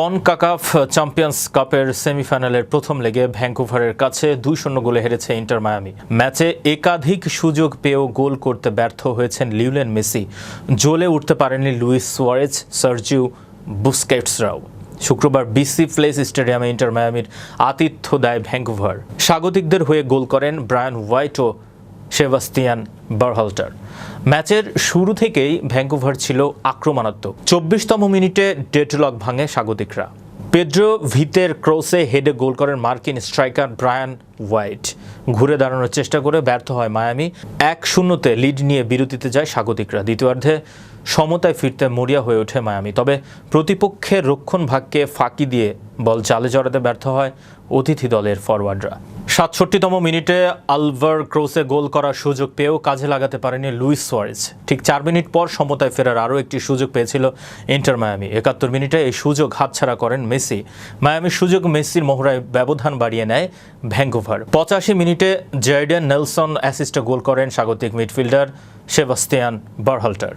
CONCACAF champions কাপের সেমিফাইনালের প্রথম লেগে ভ্যাঙ্কুভারের কাছে দুই শূন্য গোলে হেরেছে ইন্টার মায়ামি। ম্যাচে একাধিক সুযোগ পেয়েও গোল করতে ব্যর্থ হয়েছেন লিউলেন মেসি। জ্বলে উঠতে পারেননি লুইস সোয়ারেজ সার্জিউ বুস্কেটসরাও। শুক্রবার বিসি প্লেস স্টেডিয়ামে ইন্টার মায়ামির আতিথ্য দেয় ভ্যাঙ্কুভার। স্বাগতিকদের হয়ে গোল করেন ব্রায়ান হোয়াইট ও সেবাস্তিয়ান বারহাল্টার। ম্যাচের শুরু থেকেই ভ্যাঙ্কুভার ছিল আক্রমণাত্মক। চব্বিশতম মিনিটে ডেডলক ভাঙে স্বাগতিকরা। পেড্রো ভিতের ক্রসে হেডে গোল করেন মার্কিন স্ট্রাইকার ব্রায়ান হোয়াইট। ঘুরে দাঁড়ানোর চেষ্টা করে ব্যর্থ হয় মায়ামি। এক শূন্যতে লিড নিয়ে বিরতিতে যায় স্বাগতিকরা। দ্বিতীয়ার্ধে সমতায় ফিরতে মরিয়া হয়ে ওঠে মায়ামি। তবে প্রতিপক্ষের রক্ষণ ভাগকে ফাঁকি দিয়ে বল জালে জড়াতে ব্যর্থ হয় অতিথি দলের ফরওয়ার্ডরা সাতষট্টিতম মিনিটে আলভার ক্রোসে গোল করার সুযোগ পেয়েও কাজে লাগাতে পারেনি লুইস সোয়ারেজ। ঠিক চার মিনিট পর সমতায় ফেরার আরও একটি সুযোগ পেয়েছিল ইন্টার মায়ামি। একাত্তর মিনিটে এই সুযোগ হাতছাড়া করেন মেসি। মায়ামির সুযোগ মেসির মোহরায় ব্যবধান বাড়িয়ে নেয় ভ্যাঙ্কুভার। পঁচাশি মিনিটে জেডেন নেলসন অ্যাসিস্টে গোল করেন স্বাগতিক মিডফিল্ডার সেবাস্তিয়ান বারহাল্টার।